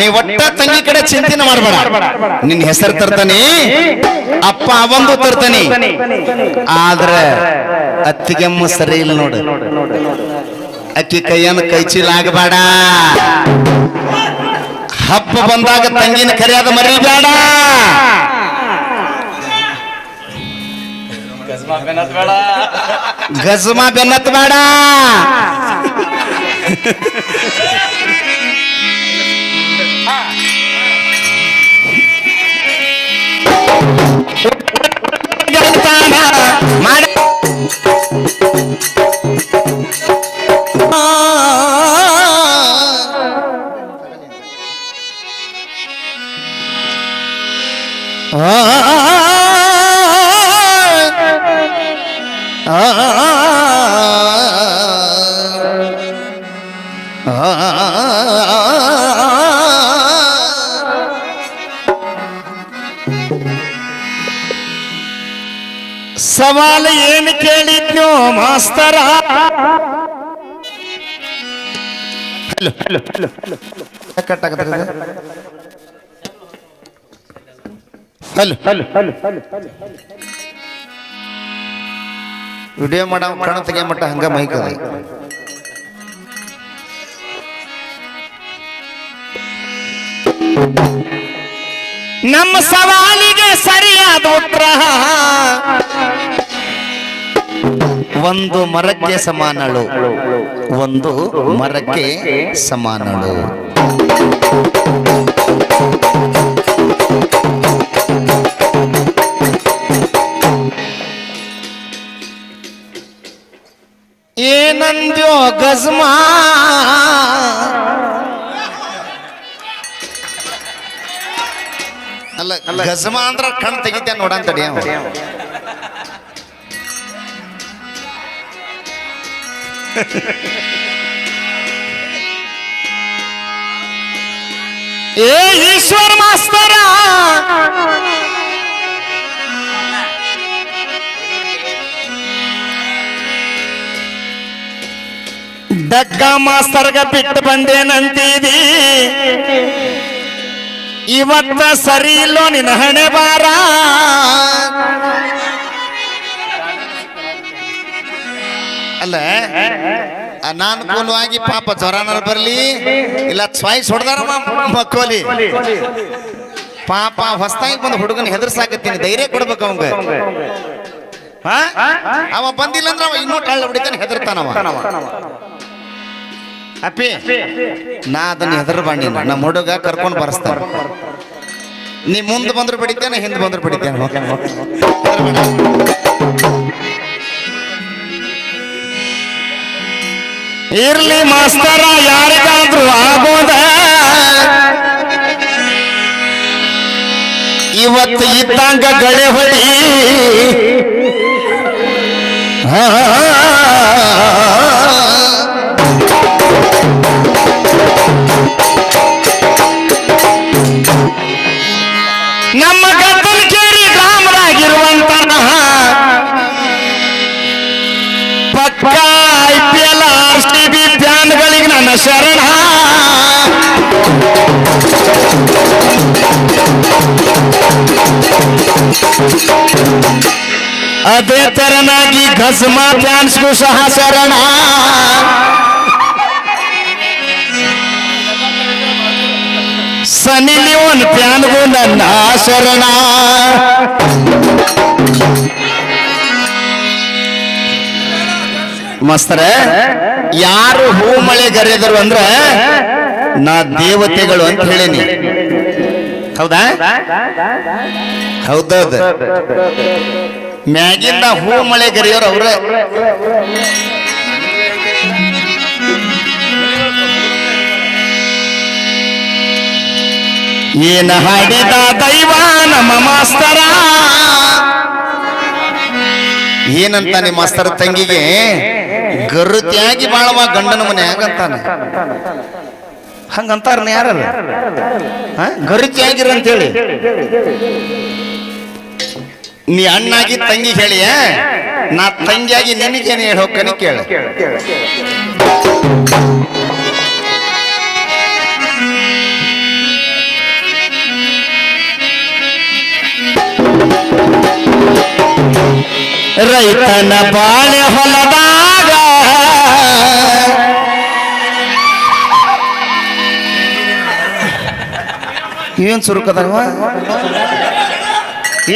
ನೀ ಒಟ್ಟ ತಂಗಿ ಕಡೆ ಚಿಂತನೆ ಮಾಡಬೇಡ. ನಿನ್ ಹೆಸರು ತರ್ತಾನೆ, ಅಪ್ಪ ಅವಂದು ತರ್ತಾನೆ. ಆದ್ರೆ ಅತ್ತಿಗೆಮ್ಮ ಸರಿ ಇಲ್ಲ ನೋಡು. ಅಕ್ಕಿ ಕೈಯನ್ನು ಕೈ ಚೀಲ ಆಗಬೇಡ. ಹಬ್ಬ ಬಂದಾಗ ತಂಗಿನ ಕರೆಯಾದ ಮರಿಬೇಡ ಗಜಮಾ ಬೆನ್ನತ್ ಬೇಡ. Ah. ಸವಾಲು ಏನು ಕೇಳಿದ್ನೋ ಮಾಸ್ತರ? Hello hello hello hello hello video ಮಾಡ ಕಣ ತೆಗಿಯ ಮಟ್ಟ ಹಂಗ ಮೈಕ್ ನಮ್ಮ ಸವಾಲಿಗೆ ಸರಿಯಾದ ಒಂದು ಮರಕ್ಕೆ ಸಮಾನಳು. ಒಂದು ಮರಕ್ಕೆ ಸಮಾನಳು. ಏನಂದ್ಯೋ ಗಜ್ಮಾ? ಅಲ್ಲ ಗಜ್ಮಾ ಅಂದ್ರೆ ಕಣ್ ತೆಗಿತೇನೆ ನೋಡಂತಡಿ ಏ ಈಶ್ವರ ಮಾಸ್ತರ! ಡಗ್ಗ ಮಾಸ್ತರ್ಗ ಬಿಟ್ಟು ಬಂದೇನಂತೀದಿ ಇವತ್ತ ಸರಿ ಇಲ್ಲೋ ನಿನ್ನ ಹಣೆ ಬಾರ? ಅಲ್ಲ ನಾನು ಕೂಲವಾಗಿ ಪಾಪ ಜ್ವರನ ಬರಲಿ, ಇಲ್ಲ ಸ್ವಾಯ್ಸ್ ಹೊಡೆದಾರ ಮಕ್ಕಳಿ ಪಾಪ ಹೊಸ್ತಾಗಿ ಬಂದು ಹುಡುಗನ ಹೆದರ್ಸಾಕತ್ತೀನಿ, ಧೈರ್ಯ ಕೊಡ್ಬೇಕು ಅವಂಗ? ಅವ ಬಂದಿಲ್ಲ ಅಂದ್ರೆ ಅವ ಇನ್ನೂ ಕಳ್ಳ ಹೊಡಿತಾನೆ ಹೆದರ್ತಾನವ ಅಪ್ಪಿ, ನಾ ಅದನ್ನ ಹೆದರ್ ಬಾಣಿ ನಮ್ಮ ಹುಡುಗ ಕರ್ಕೊಂಡು ಬರ್ಸ್ತಾರ ನೀ ಮುಂದೆ ಬಂದ್ರು ಬಿಡಿತೇನೆ, ಹಿಂದೆ ಬಂದ್ರು ಬಿಡಿತೇನೆ ಇರ್ಲಿ ಮಾಸ್ತರ ಯಾರಿಗಾದ್ರೂ ಆಗೋದ? ಇವತ್ತು ಇದ್ದಂಗ ಗಳೆ ಹೊಡಿ. ನಮ್ಮ शरण अदे चरणा की घसमा ज्ञान सुहा शरणा सनी लिवन प्यान गुण ना शरणा ಮಸ್ತರೆ, ಯಾರು ಹೂ ಮಳೆ ಗರೆದರು ಅಂದ್ರ ನಾ ದೇವತೆಗಳು ಅಂತ ಹೇಳೀನಿ. ಹೌದಾ? ಹೌದೌದು ಮ್ಯಾಗಿಂದ ಹೂ ಮಳೆ ಗರಿಯೋರು ಅವ್ರ. ಏನ ಹಾಡಿದ ದೈವ ನಮ್ಮ ಮಾಸ್ತರ? ಏನಂತಾನೆ ಮಾಸ್ತರ ತಂಗಿಗೆ? ಗರುತಿಯಾಗಿ ಬಾಳವ ಗಂಡನ ಮನೆ ಅಂತಾನೆ ಹಂಗಂತಾರ ಯಾರ ಗರುತಿಯಾಗಿರ ಅಂತೇಳಿ ನೀ ಅಣ್ಣಾಗಿ ತಂಗಿ ಹೇಳಿಯ? ನಾ ತಂಗಿಯಾಗಿ ನಿನಗೇನು ಹೇಳಿ ಹೋಗ್ತಾನೆ ಕೇಳ. ರೈತನ ಬಾಳೆ ಹೊಲದಾಗ. ಏನ್ ಸುರುಕದ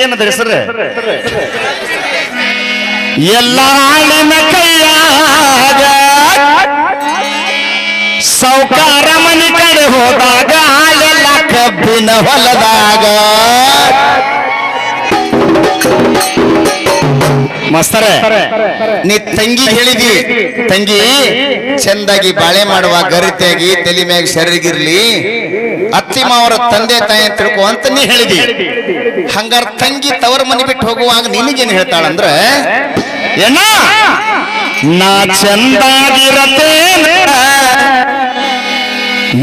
ಏನದ ಹೆಸರು? ಎಲ್ಲ ಆಳಿನ ಕೈಯಾಗ. ಸೌಕಾರ ಮನೆ ಕಡೆ ಹೋದಾಗ ಎಲ್ಲ ಕಬ್ಬಿನ ಹೊಲದಾಗ. ಮಸ್ತರೆ ನೀ ತಂಗಿ ಹೇಳಿದಿ. ತಂಗಿ ಚಂದಾಗಿ ಬಾಳೆ ಮಾಡುವ ಗರಿತೆಯಾಗಿ ತಲೆ ಮ್ಯಾಗ ಶರೀರಿಗಿರ್ಲಿ ಅತ್ತಿ ಮಾವರ ತಂದೆ ತಾಯಿ ತಿಳ್ಕೊ ಅಂತ ನೀ ಹೇಳಿದಿ. ಹಂಗಾರ ತಂಗಿ ತವರ ಮನೆ ಬಿಟ್ಟು ಹೋಗುವಾಗ ನಿನಗೇನು ಹೇಳ್ತಾಳಂದ್ರ ಏನ ನಾ ಚಂದಾಗಿರತೇನ.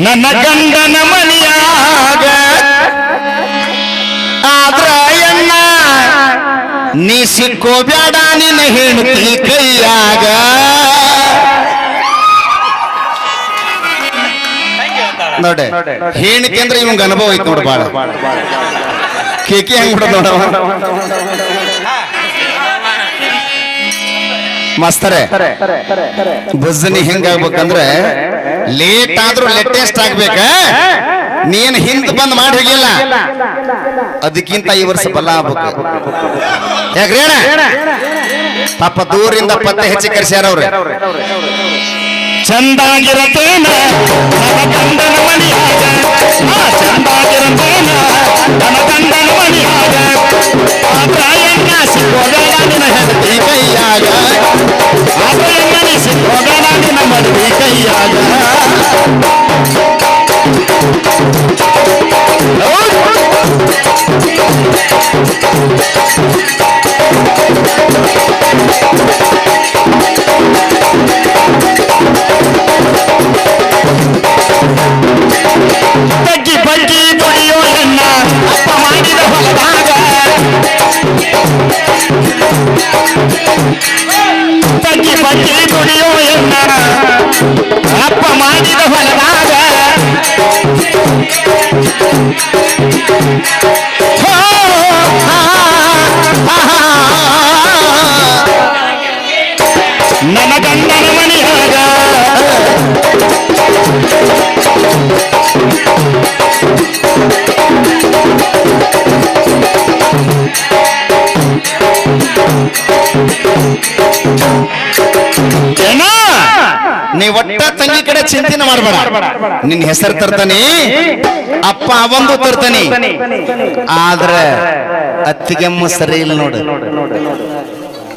ನನ್ನ ಗಂಡನ ಮನೆಯಾಗ ನೀ ಸಿಕ್ಕೋಬ್ಯಾಡ ನಿನ್ನ ಹೆಂಡತಿ ಕೈಯಾಗ. ನೋಡೆ ಹೆಣ್ತಿ ಅಂದ್ರೆ ಇವಂಗ ಅನುಭವ ಐತಿ ನೋಡು ಬಾಳ. ಕೇಕಿ ಹೆಂಗ್ ಬಿಡ ನೋಡವ? ಮಾಸ್ತರೆ, ಬುಜ್ಜನಿ ಹೆಂಗಾಗ್ಬೇಕಂದ್ರೆ ಲೇಟ್ ಆದ್ರೂ ಲೇಟೆಸ್ಟ್ ಆಗ್ಬೇಕ. ನೀನ್ ಹಿಂದ್ ಬಂದ್ ಮಾಡಿ ಹೋಗಿಲ್ಲ ಅದಕ್ಕಿಂತ ಈ ವರ್ಷ ಬಲ ಆಗ್ಬೇಕು. ಯಾಕ್ರೇಣ? ಪಾಪ ದೂರಿಂದ ಪತ್ತೆ ಹೆಚ್ಚಿ ಕರ್ಸ್ಯಾರ ಅವ್ರೆ. ಚಂದಾಗಿರತೇನ? ಗಂಡನ ಚಂದಾಗಿರತೇನ? ತಗ್ಗಿ ಬಗ್ಗೆ ದುಡಿಯೋ ಎನ್ನ ಅಪ್ಪ ಮಾಡಿದ ಹೊಲದಾಗ ನೀ ಒಟ್ಟ ತಂಗಿ ಕಡೆ ಚಿಂತನೆ ಮಾಡಬೇಡ. ನಿನ್ ಹೆಸರು ತರ್ತಾನೆ ಅಪ್ಪ ಅವಂದು ತರ್ತಾನೆ. ಆದ್ರೆ ಅತ್ತಿಗೆಮ್ಮ ಸರಿ ಇಲ್ಲ ನೋಡು.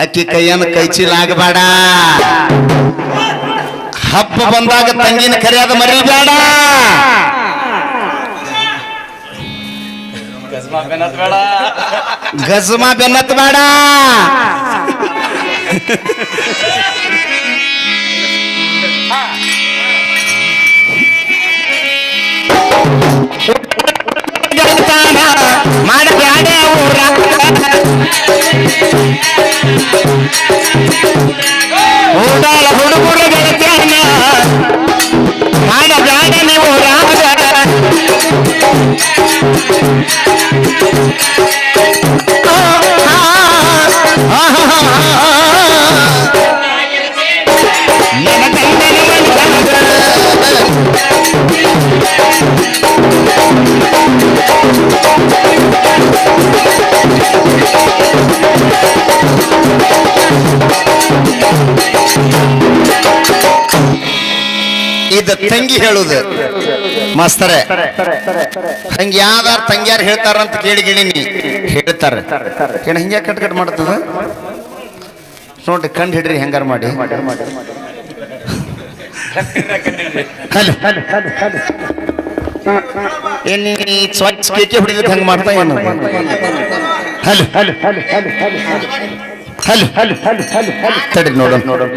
ಅಕ್ಕಿ ಕೈಯನ್ನು ಕೈ ಚೀಲ ಆಗಬೇಡ. ಹಬ್ಬ ಬಂದಾಗ ತಂಗಿನ ಕರೆಯಾದ ಮರಿಬೇಡ ಗಜಮಾ ಬೆನ್ನತ್ ಬೇಡ. ಮಾಡಬ್ಯಾಡ ಊರ ಊಡಾಳ ಹುಡುಗರು ಗೆಲ್ತಾನ ಮಾಡಬ್ಯಾಡ ನೀವು ರಾಗ ಇದು ತಂಗಿ ಹೇಳುದು. ಮಾಸ್ತರೆ ಹಂಗೆ ಯಾವ್ದಾರ ತಂಗ್ಯಾರ ಹೇಳ್ತಾರ ಅಂತ ಕೇಳಿ ಗಿಳಿನಿ ಹೇಳ್ತಾರೆ. ಏನ ಹಿಂಗ್ಯಾ ಕಟ್ ಕಟ್ ಮಾಡ್ತದ? ನೋಡ್ರಿ, ಕಂಡು ಹಿಡ್ರಿ, ಹೆಂಗಾರ ಮಾಡಿ. ಹಲೋ. ಸ್ವಚ್ಛ ಕೇಕೆ ಹೊಡಿದಕ್ಕೆ ಹಂಗ ಮಾಡ್ತಾ ಏನು? Hello hello hello. ತಡಿ ನೋಡೋಣ ನೋಡೋಣ.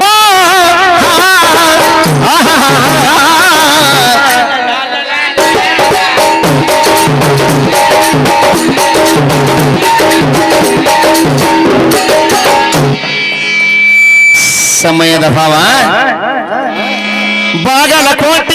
ಸಮಯದ ಭಾವ. ಬಾಗಲಕೋಟೆ.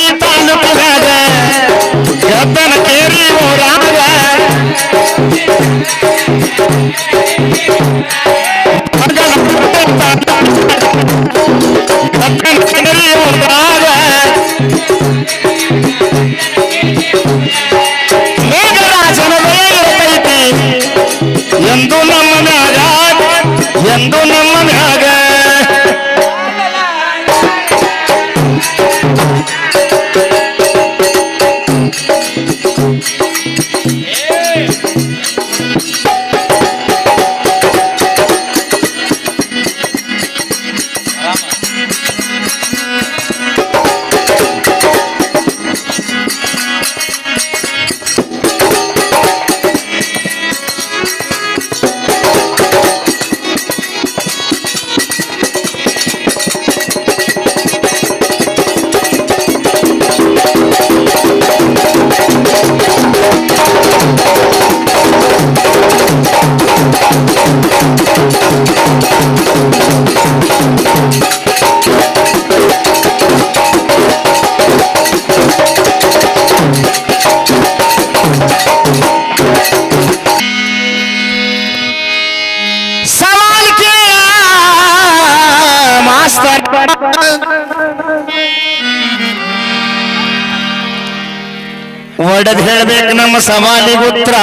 ಸವಾಲಿಗೆ ಉತ್ತರ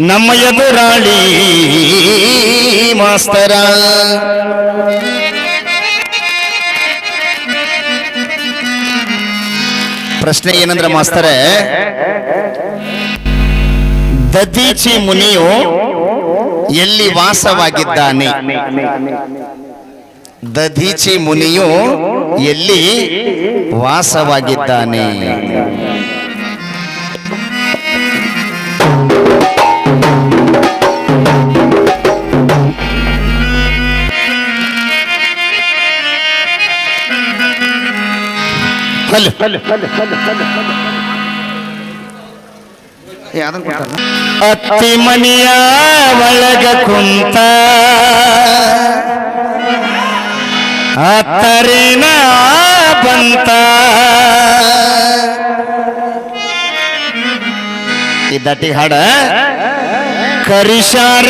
ನಮ್ಮ ಎದುರಾಳಿ ಮಾಸ್ತರ. ಪ್ರಶ್ನೆ ಏನಂದ್ರೆ ಮಾಸ್ತರೇ ದದೀಚಿ ಮುನಿಯು ಎಲ್ಲಿ ವಾಸವಾಗಿದ್ದಾನೆ? ದಧೀಚಿ ಮುನಿಯು ಎಲ್ಲಿ ವಾಸವಾಗಿದ್ದಾನೆ. ಅತ್ತಿ ಮನಿಯ ಒಳಗ ಕುಂತ. ಅತ್ತರಿನ ಬಂತ ಇದ್ದಟಿ ಹಾಡ ಕರಿಶಾರ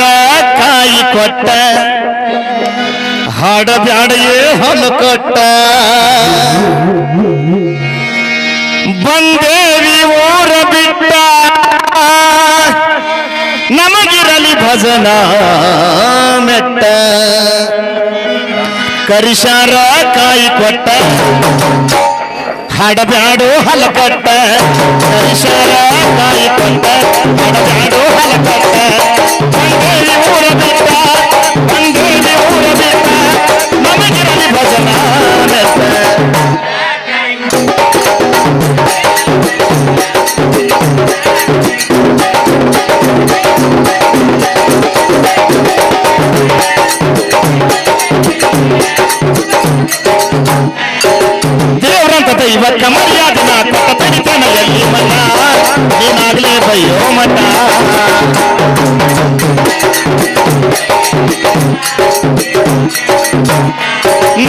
ಕಾಯಿ ಕೊಟ್ಟ ಹಾಡ ಬ್ಯಾಡೆಯೇ ಹೊಲ ಕೊಟ್ಟ ಬಂದೇವಿ ಊರ ಬಿಟ್ಟ ನಮಗಿರಲಿ ಭಜನ ಮೆಟ್ಟ ಕರಿಶಾರ ಕಾಯಿ ಕೊಟ್ಟ ಹಾಡಬ್ಯಾಡು ಹಲಕಟ್ಟ ಕರಿಶಾರ ಕಾಯಿ ಕೊಟ್ಟ ಹಾಡಬ್ಯಾಡು ಹಲಕಟ್ಟ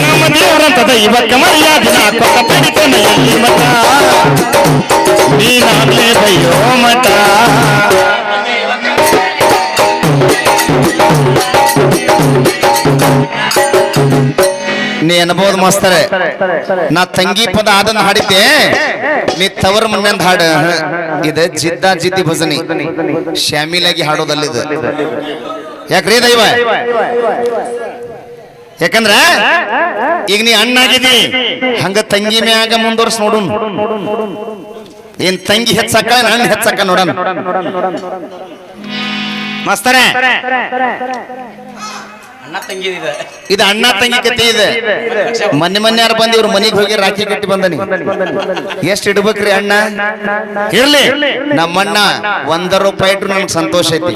ನಮ್ಮ ದೇವರಂತ ದೈವಕ್ಕ ದಿನ ಕೊಟ್ಟ ತಡಿತನ ಎಲ್ಲಿ ಮಠ ನೀನಾಗ್ಲೇ ದೈವೋ ಮತ ನೀ ಅನ್ಬೋದು ಮಾಸ್ತರೆ? ನಾ ತಂಗಿ ಪದ ಅದನ್ನ ಹಾಡಿದ್ದೆ. ನೀ ತವರ ಮನ್ನೆಂದ ಹಾಡ. ಇದ ಜಿದ್ದ ಜಿದ್ದಿ ಭಜನಿ. ಶ್ಯಾಮಿಲಾಗಿ ಹಾಡೋದಲ್ಲಿದ. ಯಾಕ್ರಿ ದೈವ? ಯಾಕಂದ್ರ ಈಗ ನೀ ಅಣ್ಣಾಗಿದಿ ಹಂಗ ತಂಗಿ ಮ್ಯಾಗ ಮುಂದುವರ್ಸ್ ನೋಡುನ್ ಏನ್ ತಂಗಿ ಹೆಚ್ಚಕ್ಕ ಅಣ್ಣ ಹೆಚ್ಚಕ್ಕ ನೋಡನ್ ಮಸ್ತಾರೆ ಅಣ್ಣ ಇದು ಅಣ್ಣ ತಂಗಿ ಕತೆ ಇದೆ ಮೊನ್ನೆ ಮೊನ್ನೆ ಯಾರು ಬಂದ ಇವ್ರ ಮನೆಗೆ ಹೋಗಿ ರಾಖಿ ಕಟ್ಟಿ ಬಂದನಿ ಎಷ್ಟ್ ಇಡ್ಬೇಕ್ರಿ ಅಣ್ಣ ಇರ್ಲಿ ನಮ್ಮಣ್ಣ ಒಂದ ರೂಪಾಯಿ ಇಟ್ರು ನಮ್ಗೆ ಸಂತೋಷ ಐತಿ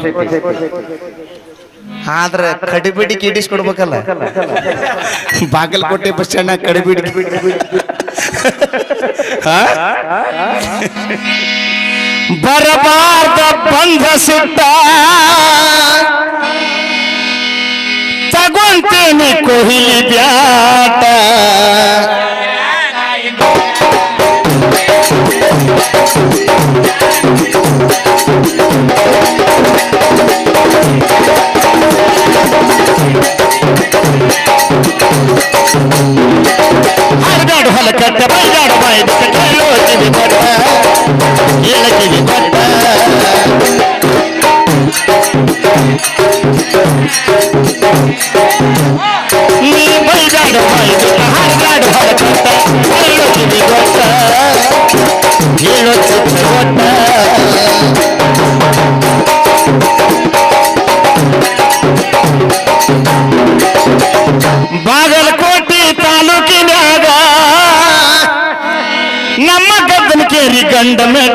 ಆದ್ರ ಕಡಿಬಿಡಿ ಕಿಡಿಸ್ ಕೊಡ್ಬೇಕಲ್ಲ ಬಾಗಲಕೋಟೆ ಬಸ್ ಸ್ಟ್ಯಾಂಡ್ ಕಡಿಬಿಡಿ ಹಾ? ಬರಬಾರ್ದ ಬಂಧ ಸಿಟ್ಟ ತಗೊಂತೇನೆ ಕೊಹ್ಲಿ ಬ್ಯಾಟ ಹರಿದಾಡು ಹೊಲ ಕಟ್ಟ ಬೈದಾಡು ಬಾಯಿ ಕೇಳೋ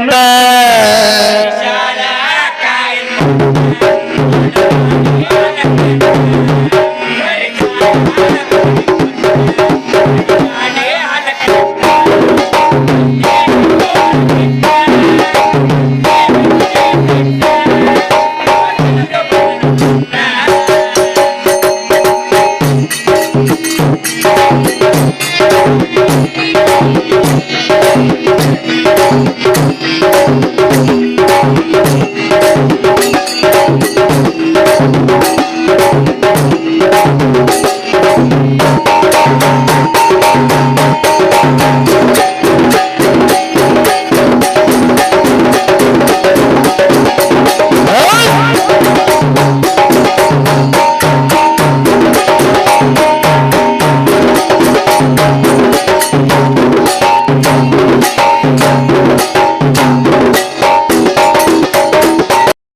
ನಮ್ಮ